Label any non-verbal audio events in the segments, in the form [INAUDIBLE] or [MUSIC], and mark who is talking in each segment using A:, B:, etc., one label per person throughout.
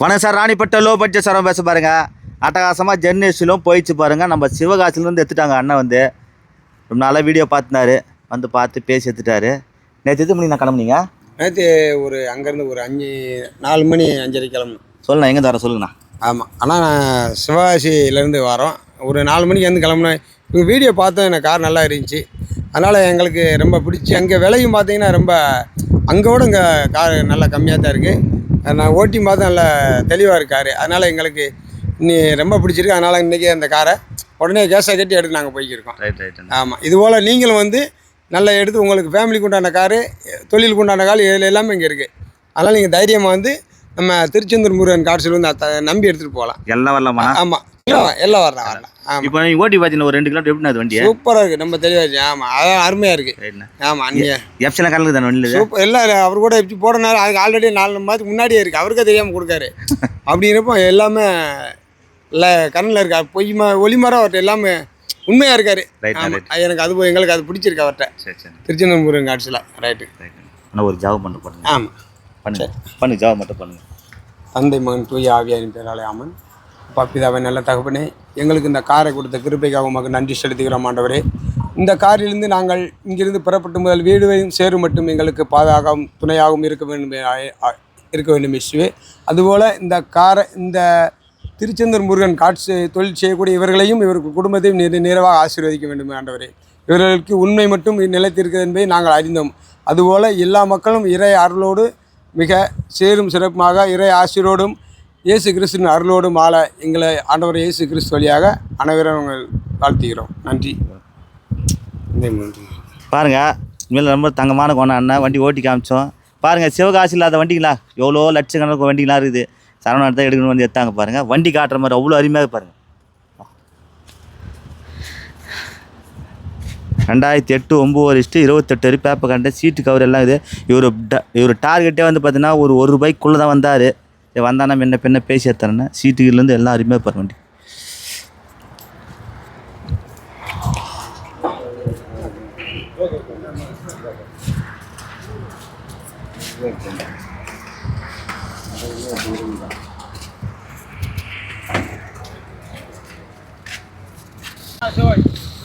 A: வணக்கம் sir. Ranipet low budget சாரம் பேச பாருங்க. அட்டகாசமாக ஜெர்னேஷிலும் போயிடுச்சு பாருங்க. நம்ம சிவகாசிலேருந்து எடுத்துட்டாங்க அண்ணன் வந்து. ரொம்ப நாளாக வீடியோ பார்த்துனாரு. வந்து பார்த்து பேசி எடுத்துட்டாரு. நேற்று எது மணி நான் கிளம்புனீங்க?
B: நேற்று ஒரு அங்கேருந்து ஒரு அஞ்சு நாலு மணி அஞ்சரை கிளம்பணும்
A: சொல்லுண்ணா எங்கே தர சொல்லுங்கண்ணா.
B: ஆமாம் ஆனால் நான் சிவகாசியிலேருந்து வரோம். ஒரு நாலு மணிக்கு வந்து கிளம்புனேன். இப்போ வீடியோ பார்த்தோம் எனக்கு கார் நல்லா இருந்துச்சு. அதனால் எங்களுக்கு ரொம்ப பிடிச்சி அங்கே விலையும் பார்த்தீங்கன்னா ரொம்ப அங்கே விட இங்கே கார் நல்லா கம்மியாக தான் இருக்குது நான் ஓட்டி பார்த்து நல்லா தெளிவாக இருக்கார். அதனால் எங்களுக்கு இன்னி ரொம்ப பிடிச்சிருக்கு. அதனால் இன்றைக்கி அந்த காரை உடனே கேஸை கட்டி எடுத்து நாங்கள் போய்க்கிருக்கோம்.
A: ரைட் ரைட்
B: ஆமாம் இதுபோல் நீங்களும் வந்து நல்லா எடுத்து உங்களுக்கு ஃபேமிலிக்கு உண்டான காரு தொழிலுக்கு உண்டான கார் இதில் எல்லாமே இங்கே இருக்குது அதனால் நீங்கள் தைரியமாக வந்து நம்ம திருச்செந்தூர் முருகன் காட்சியில் வந்து அத- நம்பி எடுத்துகிட்டு போகலாம்.
A: எல்லாம் வரலாமா?
B: ஆமாம் எல்லாம் வரலாம் வரலாம். ஆமாம்
A: இப்போ நீங்கள் ஓட்டி பார்த்தீங்கன்னா ஒரு ரெண்டு கிலோமீட்டர் எப்படிண்ணா அது வண்டியை
B: சூப்பராக இருக்குது நம்ம இருக்கு. ஆமாம் அதான் அருமையாக இருக்குது ஆமாம் அந்நிய
A: எஃப்சிலாம் கலந்து தானே வண்டியில்
B: சூப்பர் எல்லாம் அவர் கூட எப்படி போடனாரு அதுக்கு ஆல்ரெடி நாலு மாதத்துக்கு முன்னாடியே இருக்குது அவருக்கே தெரியாமல் கொடுக்காரு. [LAUGHS] அப்படிங்கிறப்போ எல்லாமே இல்லை கண்ணில் இருக்கா. பொய்மா ஒளிமரம் அவர்கிட்ட எல்லாமே உண்மையாக இருக்காரு. எனக்கு அது போய் எங்களுக்கு அது பிடிச்சிருக்கு அவர்கிட்ட திருச்செந்தூர் முருகன் காட்சியில். ரைட்டு
A: ஒரு ஜாப் பண்ணுங்க.
B: ஆமாம்
A: பண்ணுங்க. பண்ணுங்க ஜாப் மட்டும் பண்ணுங்க.
B: தந்தை மகன் தூய ஆவியாரின் பேராலே அம்மன் பப்பிதாவை நல்ல தகப்பனே எங்களுக்கு இந்த காரை கொடுத்த கிருப்பைக்காக உமக்கு நன்றி செலுத்துகிறோம் ஆண்டவரே. இந்த காரிலிருந்து நாங்கள் இங்கிருந்து புறப்பட்டு முதல் வீடுகளையும் சேரும் மட்டும் எங்களுக்கு பாதுகாக்கவும் துணையாகவும் இருக்க வேண்டும் இருக்க வேண்டும் இஸ்வே அதுபோல் இந்த காரை இந்த திருச்செந்தூர் முருகன் காட்சி தொழில் செய்யக்கூடிய இவர்களையும் இவருக்கு குடும்பத்தையும் நிறை நிறைவாக ஆசீர்வதிக்க வேண்டும் ஆண்டவரே. இவர்களுக்கு உண்மை மட்டும் நிலைத்திருக்கிறது என்பதை நாங்கள் அறிந்தோம். அதுபோல் எல்லா மக்களும் இறை அருளோடு மிக சேரும் சிறப்புமாக இறை ஆசிரோடும் இயேசு கிறிஸ்துவின் அருளோடும் ஆள எங்களை ஆண்டவர் இயேசு கிறிஸ்து வழியாக அனைவரும் நாங்கள் வாழ்த்துகிறோம். நன்றி. நன்றி
A: பாருங்க இனிமேல் ரொம்ப தங்கமான கோணம் அண்ணன் வண்டி ஓட்டி காமிச்சோம். பாருங்க சிவகாசி இல்லாத வண்டிங்களா? எவ்வளோ லட்சக்கணக்கு வண்டிங்களாம் இருக்குது? சரவணா தான் எடுக்கணும் வந்து எடுத்தாங்க பாருங்க. வண்டி காட்டுற மாதிரி அவ்வளோ அருமையாக பாருங்க. ரெண்டாயிரத்தி எட்டு ஒம்பது லிஸ்ட்டு இருபத்தெட்டு வரை பேப்பர் கண்ட சீட்டு கவர் எல்லாம் இது. இவர் ட- இவர் டார்கெட்டே வந்து பார்த்தீங்கன்னா ஒரு ஒரு ரூபாய்க்குள்ளே தான் வந்தார். வந்தானா என்ன பின்ன பேசி எடுத்தாருன்னா சீட்டுலேருந்து எல்லாம் அருமையாக பாருங்க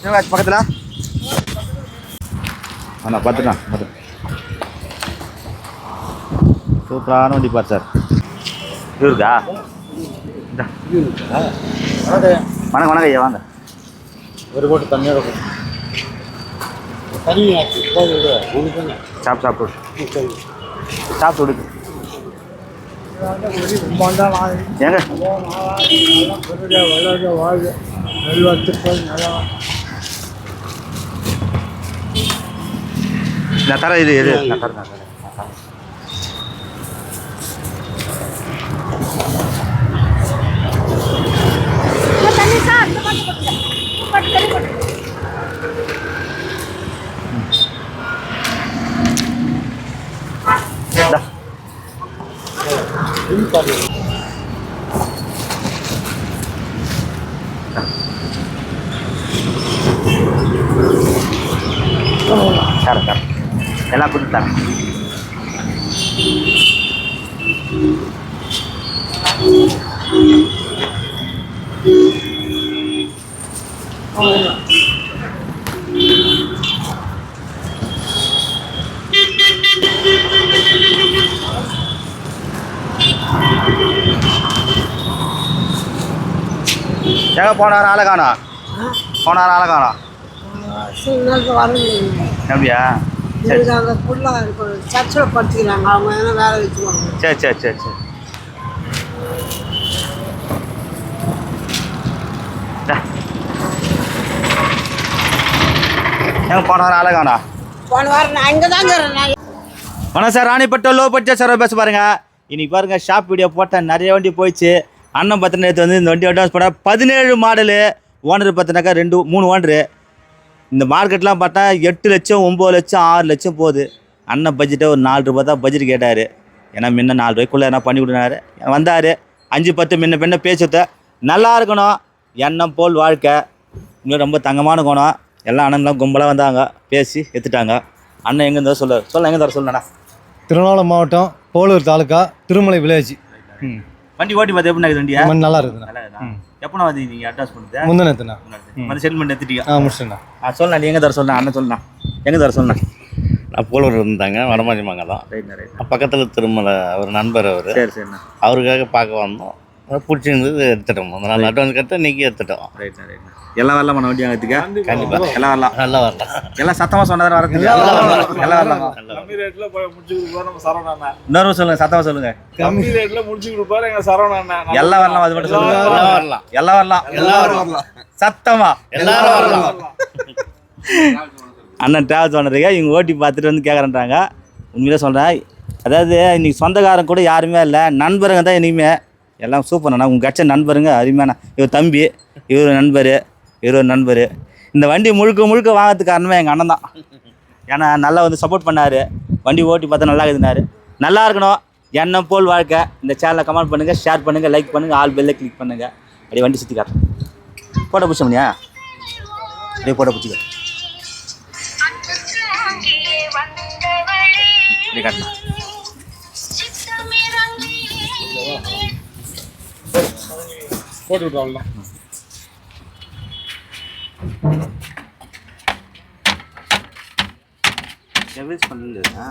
A: வேண்டிய பக்கத்தில். அண்ணா பார்த்துண்ணா பார்த்து சூப்பரான வண்டி பார் சார் இவருக்கா. வணக்கம் வணக்கம் ஐயா வாங்க
B: ஒரு கோட்டு தண்ணியோட
A: சாப்பிட்டு சாப்பிட்டு சாப்பிட்டு விடுக்கு ஏங்க இது இது நான் தரேன் நான் தரேன் நான் தரேன்.
C: தண்ணி சார் இந்த பாட்டு போட்டுங்க பாட்டு தண்ணி போட்டு
A: இந்தா. தரேன் தரேன் எல்லாம் கொடுத்து தரேன் எங்க போனார் ஆளை காணோம் போனார் ஆளை காணோம்
C: சில நேரத்தில் வர முடியும்
A: அப்படியா சரி
C: புள்ள இருக்கும். சர்ச்சில் படுத்துக்கிறாங்க. அவங்க எதனா வேலை வச்சுக்குவாங்க
A: சரி சரி சரி சரி போனார் ஆளை காணோம்
C: போன வாரம் நான் இங்கே தாங்க
A: வணக்கம் sir. Ranipet low budget sir பேச பாருங்க. இன்னைக்கு பாருங்க ஷாப் வீடியோ போட்டேன் நிறைய வண்டி போயிடுச்சு. அண்ணன் பார்த்தினா நேற்று வந்து இந்த வண்டி அட்வான்ஸ் பண்ண பதினேழு மாடலு ஓனர் பார்த்தினாக்கா ரெண்டு மூணு ஓனரு இந்த மார்க்கெட்லாம் பார்த்தா எட்டு லட்சம் ஒம்பது லட்சம் ஆறு லட்சம் போகுது. அண்ணன் பட்ஜெட்டே ஒரு நாலு ரூபாய் தான் பட்ஜெட் கேட்டார். ஏன்னா முன்ன நாலு ரூபாய்க்குள்ளே என்ன பண்ணி கொடுனாரு. வந்தார். அஞ்சு பத்து முன்ன பின்ன பேசுத்த நல்லா இருக்கணும். எண்ணம் போல் வாழ்க்கை. இன்னும் ரொம்ப தங்கமான குணம். எல்லாம் அண்ணன்லாம் கும்பலாக வந்தாங்க. பேசி எடுத்துட்டாங்க. அண்ணன் எங்கே இருந்தாலும் சொல்ல. சொல்ல எங்கே தர சொல்லணா
D: திருவண்ணாமலை மாவட்டம் போலூர் தாலுக்கா திருமலை வில்லேஜ்.
A: ம் வண்டி ஓட்டி பார்த்து எப்படி இருக்குது
D: நல்லா இருக்குண்ணா
A: நல்லா இருக்குதா? எப்போண்ணா வந்து நீங்கள் அட்வான்ஸ் பண்ணுறது
D: முந்தினத்துண்ணா
A: வந்து செட்டில்மெண்ட் எடுத்துட்டீங்க
D: ஆ முடிச்சுண்ணா
A: ஆ சொல்லலாம் நீ எங்கே தர சொல்லலாம் அண்ணன் சொல்லலாம் எங்கே தர சொல்லலாம்
E: நான் போலூர் இருந்தாங்க வடமாதி மங்கலம்
A: ரைட்ண்ணா ரைட்
E: பக்கத்தில் திருமலை அவர் நண்பர் அவர்.
A: சரி சரிண்ணா.
E: அவருக்காக பார்க்க வந்தோம். பிடிச்சிருந்தது எடுத்துட்டோம் அந்த நாள் அட்வான்ஸ் கட்ட இன்னைக்கு எடுத்துட்டோம்
A: ரைட்ண்ணா ரைட்ண்ணா எல்லாம் வரலாம் நம்ம வண்டி வாங்கிறதுக்கு
E: கண்டிப்பாக
A: எல்லாம் வரலாம்
E: நல்லா வரலாம்
A: எல்லாம் சத்தமாக சொன்னதான வரதுக்கு
E: எல்லாம் வரலாம்.
A: எல்லாம் வரலாம்
F: கம்மி போய் முடிச்சு கொடுப்பாரு நம்ம சரவணா
A: இன்னொரு சொல்லுங்க சத்தமாக சொல்லுங்க
F: கம்மி ரேட்ல முடிச்சு கொடுப்பாரு எங்க சரவணா
A: எல்லாம் வரலாம் அது மட்டும் சொல்லுங்க
E: எல்லாம் வரலாம்
A: எல்லாம் வரலாம்
E: எல்லாரும் வரலாம்
A: சத்தமா
E: எல்லாரும் வரலாம்
A: அண்ணன் டிராவல்ஸ் பண்ணுறதுக்கு இவங்க ஓட்டி பார்த்துட்டு வந்து கேட்குறேன்றாங்க உண்மையிலே சொல்கிறேன் அதாவது இன்னைக்கு சொந்தக்காரன் கூட யாருமே இல்லை நண்பருங்க தான் இனிமே எல்லாம் சூப்பர்ண்ணா உங்கள் கட்ச நண்பருங்க அருமையான. இவர் தம்பி இவர் நண்பர் இவர் நண்பர். இந்த வண்டி முழுக்க முழுக்க வாங்கிறதுக்கு காரணமே எங்கள் அண்ணன் தான். ஏன்னா நல்லா வந்து சப்போர்ட் பண்ணார். வண்டி ஓட்டி பார்த்தா நல்லா இருக்குதுனாரு நல்லா இருக்கணும். எண்ணம் போல் வாழ்க்கை. இந்த சேனலை கமெண்ட் பண்ணுங்கள் ஷேர் பண்ணுங்கள் லைக் பண்ணுங்கள் ஆல் பெல்லை கிளிக் பண்ணுங்கள் அப்படியே வண்டி சுற்றி காட்டுறேன். போட்டோ பிடிச்ச முடியா அப்படியே போட்டோ பிடிச்சிக்க இப்படி காட்டலாம்
F: போட்டு விட்டுவாங்க
A: யூஸ் பண்ணலா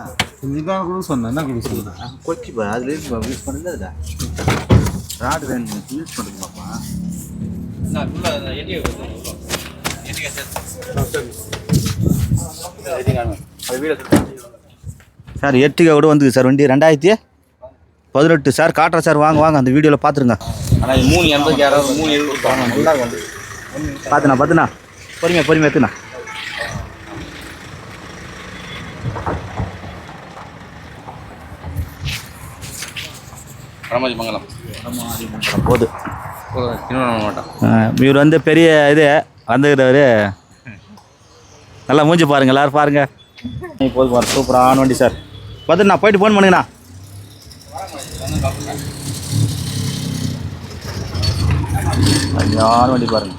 D: இதுதான் கூட சொன்னேன். என்ன கூட சொல்லுங்க
A: கொச்சி பா யூஸ் பண்ணல ராடு வேணும். யூஸ் பண்ணுங்க பாப்பா. சார் எட்டுக்கா கூட வந்துது சார். வண்டி ரெண்டாயிரத்தி பதினெட்டு சார் காட்டுறேன் சார். வாங்க வாங்க. அந்த வீடியோவில் பார்த்துருங்க
G: ஆனால் மூணு எண்பதுக்கு யாராவது மூணு எழுபது நல்லா வந்து.
A: பார்த்துண்ணா பார்த்துண்ணா பொறுமையா பொறுமையா எடுத்துண்ணா.
G: மங்கலம்
A: போது. ஆ, இவர் வந்து பெரிய இது வந்துக்கிறவர் நல்லா மூஞ்சி பாருங்க எல்லாரும் பாருங்க. போதும் பாரு சூப்பரான வண்டி சார். பார்த்துண்ணா போயிட்டு ஃபோன் பண்ணுங்கண்ணா. அருமையான வண்டி பாருங்க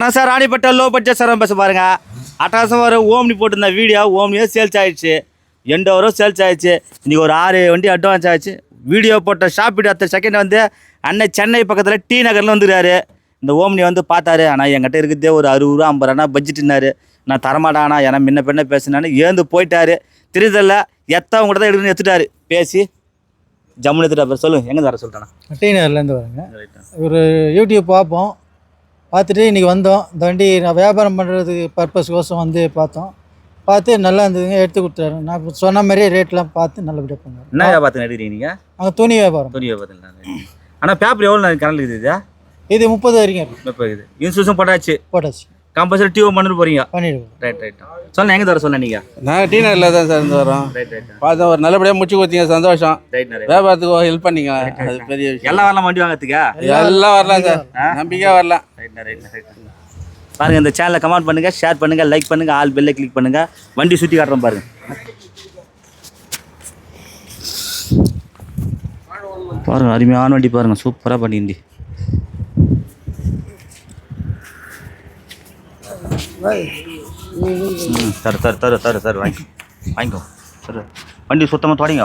A: நான் sir Ranipet low budget sir பேச பாருங்க. அட்டாசம் வர ஓம்னி போட்டிருந்த வீடியோ ஓம்னியே சேல்ஸ் ஆயிடுச்சு. எண்டு வரும் சேல்ஸ் ஆயிடுச்சு. இன்றைக்கி ஒரு ஆறு வண்டி அட்வான்ஸ் ஆயிடுச்சு வீடியோ போட்ட ஷாப் வீடியோ அடுத்த செகண்ட் வந்து அண்ணன் சென்னை பக்கத்தில் டி நகரில் வந்துருக்காரு. இந்த ஓம்னி வந்து பார்த்தாரு. ஆனால் என்கிட்ட இருக்குதே ஒரு அறுபது ரூபா ஐம்பது ரூபா பட்ஜெட்னாரு நான் தரமாட்டானா ஏன்னா முன்ன பின்ன பேசினான்னு ஏந்து போயிட்டாரு. திருதல்ல எத்தவங்க கூட தான் எடுக்கணும்னு எடுத்துட்டாரு. பேசி ஜம்முன்னு எடுத்துட்டாரு. சொல்லுங்க எங்கே தர சொல்லிட்டானா?
D: டீனர்லேருந்து வரேங்க. ஒரு யூடியூப் பார்ப்போம். பார்த்துட்டு இன்றைக்கி வந்தோம். இந்த வண்டி நான் வியாபாரம் பண்ணுறதுக்கு பர்பஸ்க்கோசம் வந்து பார்த்தோம். பார்த்து நல்லா இருந்ததுங்க. எடுத்து கொடுத்தாரு நான் சொன்ன மாதிரியே ரேட்லாம் பார்த்து நல்லபடியாக பண்ணார்
A: என்ன வியாபாரத்தை எடுக்கிறீங்க நீங்கள்
D: நாங்கள் துணி வியாபாரம்.
A: துணி வியாபாரத்தில் ஆனால் பேப்பர் எவ்வளோ கரண்ட் இருக்குது இது?
D: இது முப்பது வரைக்கும்
A: இருக்குது. இன்சூரன்ஸும் போட்டாச்சு.
D: போட்டாச்சு.
A: கம்பல்சரி டியூ பண்ணிட்டு போகிறீங்க
D: பண்ணிடுவோம்.
A: ரைட் ரைட் சொல்ல எங்கே தர சொல்ல நீங்கள்
F: நாங்கள் டீ நகரில் தான் சார் இருந்து வரோம்.
A: ரைட் ரைட்
F: பார்த்தா ஒரு நல்லபடியாக முடிச்சு கொடுத்தீங்க சந்தோஷம்.
A: ரைட் ரைட்
F: வியாபாரத்துக்கு ஹெல்ப் பண்ணீங்க. அது பெரிய விஷயம்.
A: எல்லாம் வரலாம் வண்டி வாங்கிறதுக்கா?
F: எல்லாம் வரலாம் சார். நம்பிக்கையாக வரலாம்.
A: ரைட் ரைட் ரைட் பாருங்க இந்த சேனலை கமெண்ட் பண்ணுங்க ஷேர் பண்ணுங்க லைக் பண்ணுங்க ஆல் பெல்லை கிளிக் பண்ணுங்க. வண்டி சுற்றி காட்டுறோம் பாருங்க. பாருங்க அருமையான வண்டி பாருங்க. சூப்பராக பண்ணி வண்டி ம் தரு தரு தரு தரு தரு வாங்கிக்கோ. வாங்கிக்கோ. தரு. வண்டி சுத்தமாக தொடங்க